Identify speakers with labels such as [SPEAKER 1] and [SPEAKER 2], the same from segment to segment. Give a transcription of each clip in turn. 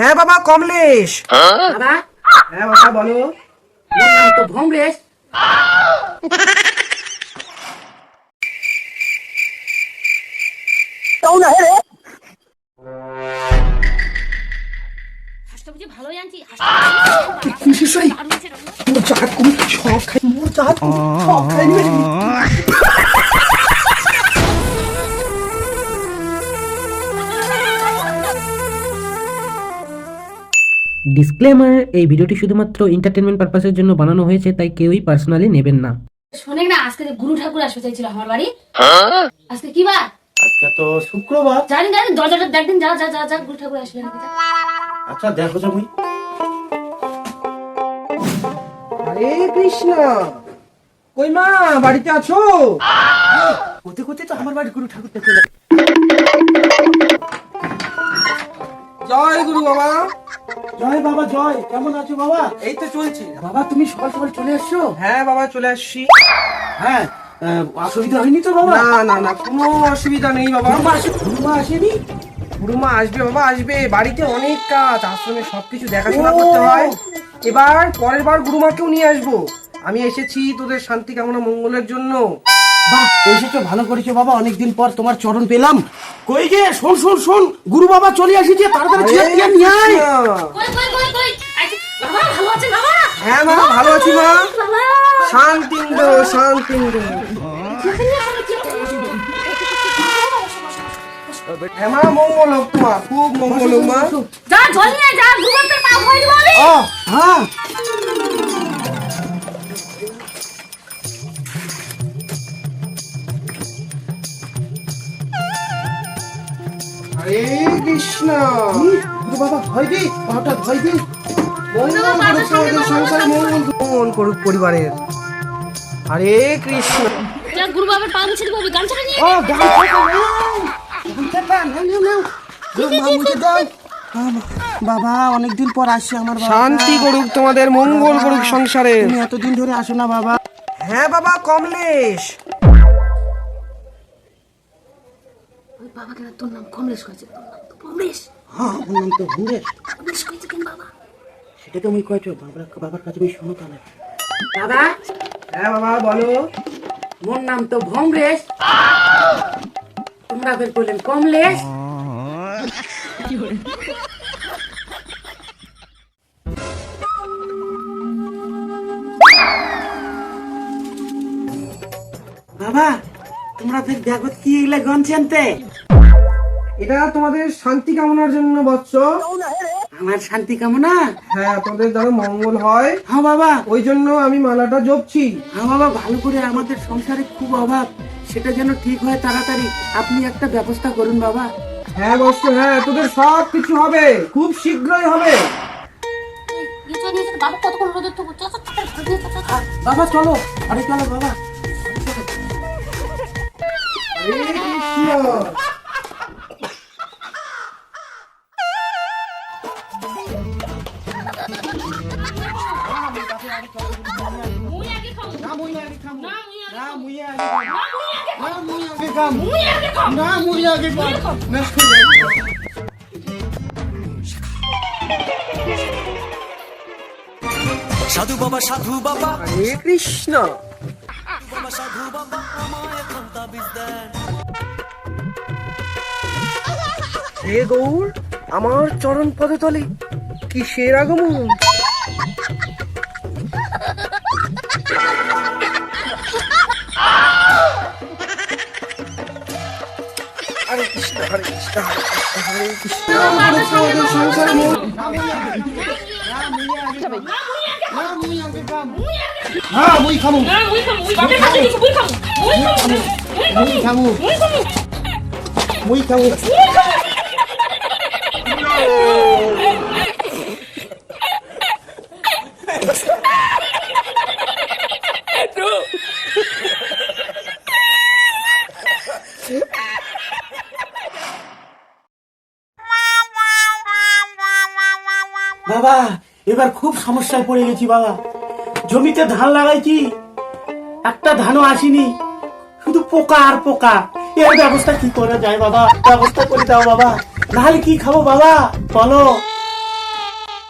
[SPEAKER 1] হ্যাঁ বাবা কমলেশ। হ্যাঁ বাবা বলো।
[SPEAKER 2] নাম তো
[SPEAKER 3] বুঝি ভালোই আনছি।
[SPEAKER 1] মোর খাই মোর জাত
[SPEAKER 4] ডিসক্লেমার এই ভিডিওটি শুধুমাত্র এন্টারটেনমেন্ট পারপাসের জন্য বানানো হয়েছে তাই কেউই পার্সোনালি নেবেন না।
[SPEAKER 3] শোনেন না আজকে যে গুরু ঠাকুর আসবে চাইছিল আমার বাড়ি। আজকে কি বার?
[SPEAKER 5] আজকে তো শুক্রবার।
[SPEAKER 3] জানি জানি দরজাটা দেখদিন যা যা যা যা গুরু ঠাকুর আসবে নাকি যা।
[SPEAKER 5] আচ্ছা দেখো তুমি
[SPEAKER 1] হরে কৃষ্ণ কই মা বাড়িতে আছো?
[SPEAKER 5] কোথায় কোথায় তো আমার বাড়ি গুরু ঠাকুর দেখতে যাবে।
[SPEAKER 1] জয় গুরু বাবা।
[SPEAKER 5] জয় বাবা জয়। কেমন আছো বাবা?
[SPEAKER 1] এই তো চলছে।
[SPEAKER 5] বাবা তুমি সকাল সকাল চলে এসছো?
[SPEAKER 1] হ্যাঁ বাবা চলে আসছি।
[SPEAKER 5] হ্যাঁ আহ, অসুবিধা হয়নি তো বাবা?
[SPEAKER 1] না না না কোনো অসুবিধা নেই বাবা।
[SPEAKER 5] গুরুমা আসে আসেনি?
[SPEAKER 1] গুরুমা আসবে বাবা আসবে। বাড়িতে অনেক কাজ আশ্রমে সবকিছু দেখাশোনা করতে হয়। এবার পরের বার গুরুমাকেও নিয়ে আসব। আমি এসেছি তোদের শান্তি কামনা মঙ্গলের জন্য।
[SPEAKER 5] বাহ এসেছ ভালো করেছ বাবা অনেকদিন পর তোমার চরণ পেলাম। কই গে শোন শোন শোন গুরু বাবা চলে আসিছে তাড়াতাড়ি চেয়ার দিয়ে নিয়ে আয়।
[SPEAKER 3] কই কই কই কই? আচ্ছা, বাবা ভালো আছেন বাবা?
[SPEAKER 1] হ্যাঁ মা ভালো আছি মা।
[SPEAKER 3] বাবা।
[SPEAKER 1] শান্তিন্দ শান্তিন্দ হ্যাঁ মা মঙ্গল হোক তোমার খুব মঙ্গল হোক মা।
[SPEAKER 3] যা জল নিয়ে যা বাবার পা ধরে দিব
[SPEAKER 5] ও হ্যাঁ।
[SPEAKER 1] হরে কৃষ্ণ।
[SPEAKER 5] বাবা ভয় দি বাবাটা ভয় দি।
[SPEAKER 1] করুক সংসারে মঙ্গল মঙ্গল করুক পরিবারের। হরে কৃষ্ণ।
[SPEAKER 3] গুরু বাবার পা মুছে দিব আমি গামছাটা নিয়ে
[SPEAKER 5] ও গামছাটা নাও নাও নাও। বাবা অনেকদিন পর আসছে আমার
[SPEAKER 1] শান্তি করুক তোমাদের মঙ্গল করুক সংসারে।
[SPEAKER 5] তুমি এতদিন ধরে আসো না বাবা।
[SPEAKER 1] হ্যাঁ বাবা কমলেশ।
[SPEAKER 3] বাবা কেন তোর নাম কমলেশ করেছে। তোর নাম তো কমলেশ।
[SPEAKER 5] হ্যাঁ আমার নাম তো ভুলে
[SPEAKER 3] কমলেশ করেছে কেন বাবা?
[SPEAKER 5] সেটা তো আমি কয়েছো বাবার বাবার কাছে আমি শুনো তাহলে।
[SPEAKER 2] দাদা
[SPEAKER 1] হ্যাঁ বাবা বলো।
[SPEAKER 2] মোর নাম তো ভমরেশ। তোমরা বের করলেন কমলেশ।
[SPEAKER 5] বাবা তোমরা ফের দেখো কি এগুলা গান চেনতে
[SPEAKER 1] এটা তোমাদের শান্তি কামনার জন্য বৎস
[SPEAKER 5] আমার শান্তি কামনা?
[SPEAKER 1] হ্যাঁ তোমাদের যেন মঙ্গল হয়।
[SPEAKER 5] হ্যাঁ বাবা।
[SPEAKER 1] ওই জন্য আমি মালাটা জপছি।
[SPEAKER 5] হ্যাঁ বাবা ভালো করে আমাদের সংসারে খুব অভাব। সেটা যেন ঠিক হয় তাড়াতাড়ি। আপনি একটা ব্যবস্থা করুন বাবা।
[SPEAKER 1] হ্যাঁ বৎস হ্যাঁ তোদের সব কিছু হবে। খুব শীঘ্রই হবে।
[SPEAKER 3] বাবা চলো
[SPEAKER 5] আরে চলো বাবা।
[SPEAKER 6] সাধু বাবা সাধু বাবা।
[SPEAKER 1] হরে কৃষ্ণ।
[SPEAKER 6] বাবা সাধু বাবা আমায় এখন তাবিজ
[SPEAKER 1] হে গৌর আমার চরণ পদতলে কিসের আগমন? হরে কৃষ্ণ হরে কৃষ্ণ হরে কৃষ্ণ হরে কৃষ্ণ। আমাদের তোমাদের সংসারে মঙ্গল
[SPEAKER 5] হ্যাঁ মুই খামু। বাবা, এবার খুব সমস্যায় পড়ে গেছি বাবা। জমিতে ধান লাগাইছি একটা ধানও আসেনি। শুধু পোকা আর পোকা। এর ব্যবস্থা কি করা যায় বাবা? ব্যবস্থা করে দাও বাবা। নাহলে কি খাব বাবা? বলো।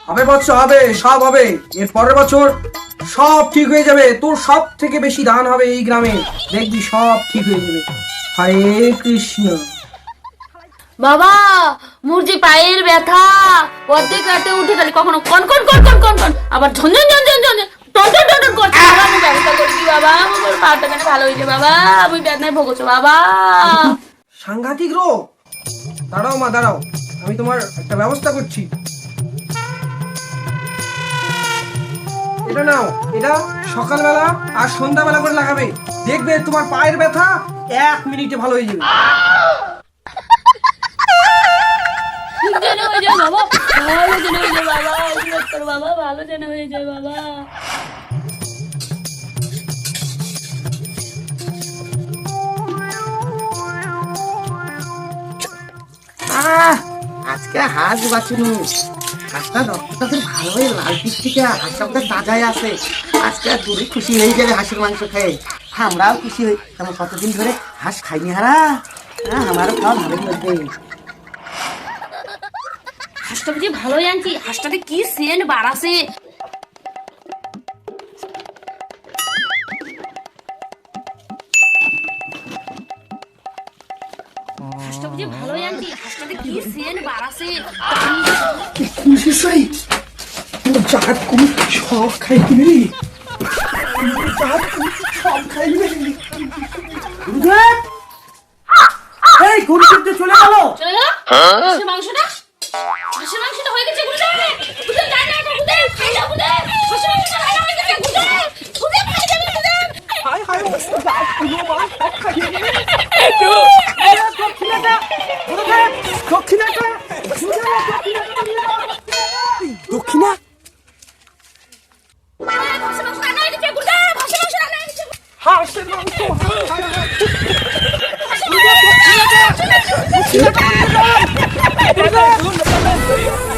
[SPEAKER 1] হবে বছর হবে সব হবে। এর পরের বছর সব ঠিক হয়ে যাবে। তোর সব থেকে বেশি দান হবে এই গ্রামে। দেখবি সব ঠিক হয়ে যাবে। হরে কৃষ্ণ।
[SPEAKER 3] বাবা মোর যে পায়ের ব্যথা। অর্ধেক রাতে উঠে গেলে কখনো। কন কন কন কন কন কন। আবার ঝনঝন ঝনঝন ঝনঝন টন টন টন টন করছে বাবা আমি ব্যবস্থা করছি বাবা। আমার পাটা কেন ভালো হয়েছে বাবা। আমি বেদনায় ভোগছো বাবা।
[SPEAKER 1] সাংঘাতিক রোগ। দাঁড়াও মা, দাঁড়াও। আমি তোমার একটা ব্যবস্থা করছি। এটা নাও, এটা সকালবেলা আর সন্ধ্যাবেলা করে লাগাবে। দেখবে তোমার পায়ের ব্যথা এক মিনিটে ভালো হয়ে যাবে।
[SPEAKER 3] ভালো যেন হয়ে যায় বাবা, ভালো যেন হয়ে যায় বাবা।
[SPEAKER 2] আজকে হাঁস বাঁচুনু। হাঁসটা রক্তটা ভালো হয়ে লাল হাঁসটা আমাদের তাজাই আছে। আজকে দূরে খুশি হয়ে যাবে হাঁসের মাংস খেয়ে। আমরাও খুশি হই। কতদিন ধরে হাঁস খাইনি হারা। হ্যাঁ আমারও খাওয়া ভালো লাগবে।
[SPEAKER 3] হাঁসটা বুঝি ভালোই আনছি। হাঁসটাতে কি সেন্ট বাড়াছে। হাঁসটা বুঝি ভালোই আনছি। হাঁসটাতে কি সেন্ট বাড়াছে
[SPEAKER 1] বিষয় জাত কুমি সব খাই দিবি জাত কুমি সব খাই দিবি
[SPEAKER 5] গুরুদেব! এই চলে গেল।
[SPEAKER 3] চলে গেল হাঁসের মাংসটা। হাঁসের মাংসটা হয়ে গেছে গুরুদেব। গুরুদেব যাই না গুরুদেব। খাই না গুরুদেব। হাঁসের মাংসটা রান্না হয়ে গেছে গুরুদেব। গুরুদেব খাই যাবে গুরুদেব।
[SPEAKER 1] হায় হায় জাত কুমি মা খাই হায়
[SPEAKER 3] গুরুদেব